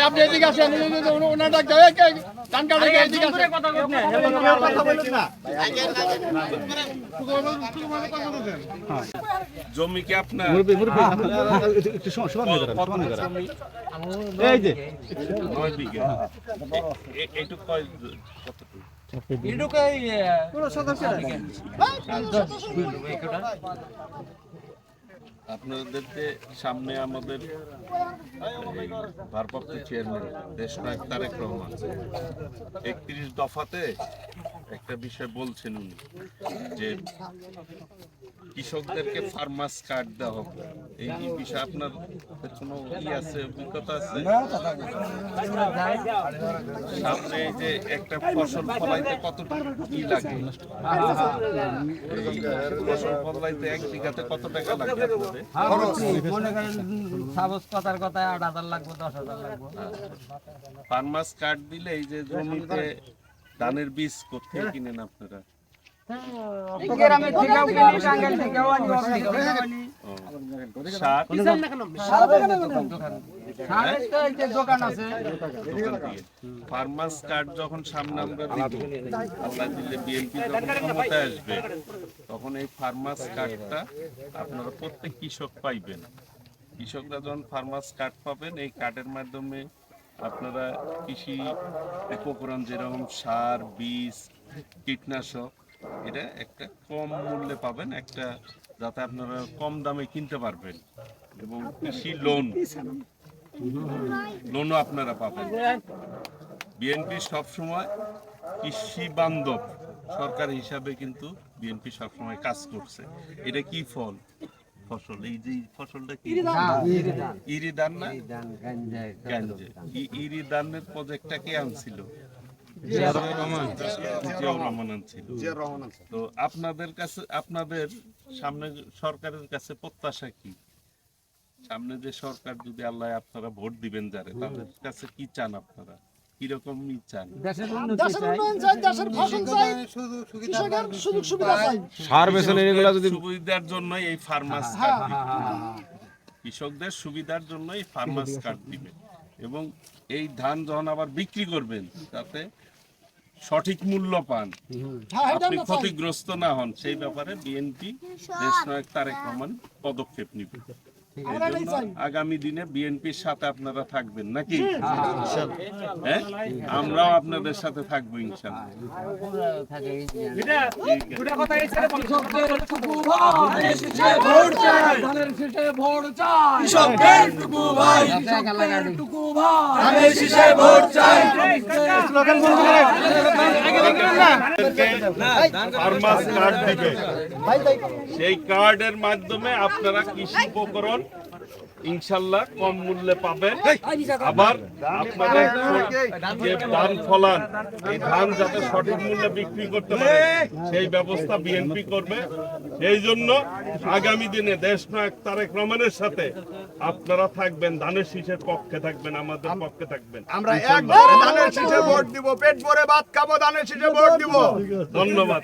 আপনি এদিকে আসেন ওনার ডাক কান কাটা এদিকে আসেন জমি কি আপনার একটু সমান সমান হয়ে দাঁড়ান, সমান হয়ে দাঁড়ান। এই যে নয় বিঘা এ- এ- এইটুক কয় কতটুকু? আপনাদের যে সামনে আমাদের ভারপ্রাপ্ত চেয়ারম্যান দেশ নায়ক তারেক রহমান একত্রিশ দফাতে একটা বিষয় বলছেন উনি যে কৃষকদেরকে ফার্মাস কার্ড দেওয়া হবে। এই বিষয়ে আপনার কোনো ই আছে অভিজ্ঞতা আছে? সামনে যে একটা ফসল ফলাইতে কতটুকু কি লাগে? ফসল ফলাইতে এক বিঘাতে কত টাকা লাগে মনে করেন আট হাজার লাগবে দশ হাজার লাগবে। ফার্মাস কার্ড দিলে এই যে জমিতে ধানের বীজ কোথায় কিনেন আপনারা? গ্রামের থেকেও কিনি টাঙ্গাইল থেকেও আনি ওর থেকেও আনি। ও, সার সারের তো এই যে দোকান আছে। দোকান থেকে ফার্মাস কার্ড যখন সামনে আমরা দিব আল্লাহ দিলে বিএনপি যখন ক্ষমতায় আসবে তখন এই ফার্মাস কার্ডটা আপনারা প্রত্যেক কৃষক পাইবেন। কৃষকরা যখন ফার্মাস কার্ড পাবেন এই কার্ডের মাধ্যমে আপনারা কৃষি উপকরণ যেরকম সার, বীজ, কীটনাশক, এটা একটা কম মূল্যে পাবেন, একটা যাতে আপনারা কম দামে কিনতে পারবেন। এবং কৃষি লোন, লোনও আপনারা পাবেন। বিএনপি সবসময় কৃষি বান্ধব সরকার হিসাবে কিন্তু বিএনপি সবসময় কাজ করছে। এটা কি ফল? ফসল এই যে ফসলটা কি? ইরি ধান না? ইরি ধানের প্রজেক্টটা কে আনছিল? আনছিল। তো আপনাদের কাছে আপনাদের সামনে সরকারের কাছে প্রত্যাশা কি? সামনে যে সরকার যদি আল্লাহ আপনারা ভোট দিবেন যারে তাদের কাছে কি চান আপনারা? কীরকম চান দেশের উন্নতি দেশের চাই উন্নয়ন চাই। দেশের ফসল চাই। কৃষকের সুযোগ সুবিধা চাই সার এগুলা যদি সুবিধার জন্য এই ফার্মাস কার্ড কৃষকদের সুবিধার জন্য এই ফার্মাস কার্ড দিবে। এবং এই ধান যখন আবার বিক্রি করবেন তাতে সঠিক মূল্য পান। হ্যাঁ আপনি ক্ষতিগ্রস্ত না হন। সেই ব্যাপারে বিএনপি দেশ নায়ক তারেক রহমান পদক্ষেপ নিবে। আগামী দিনে বিএনপির সাথে আপনারা থাকবেন নাকি? হ্যাঁ আমরাও আপনাদের সাথে থাকব সেই কার্ডের মাধ্যমে আপনারা কৃষি উপকরণ ইনশাল্লাহ কম মূল্যে পাবেন। আবার আপনাদের যে ধান ফলান এই ধান যাতে সঠিক মূল্যে বিক্রি করতে পারে সেই ব্যবস্থা বিএনপি করবে। এই জন্য আগামী দিনে দেশ নায়ক তারেক রহমানের সাথে আপনারা থাকবেন ধানের শীষের পক্ষে থাকবেন আমাদের পক্ষে থাকবেন। আমরা একবারে ধানের শীষে ভোট দিব পেট ভরে ভাত খাব ধানের শীষে ভোট দিব। ধন্যবাদ।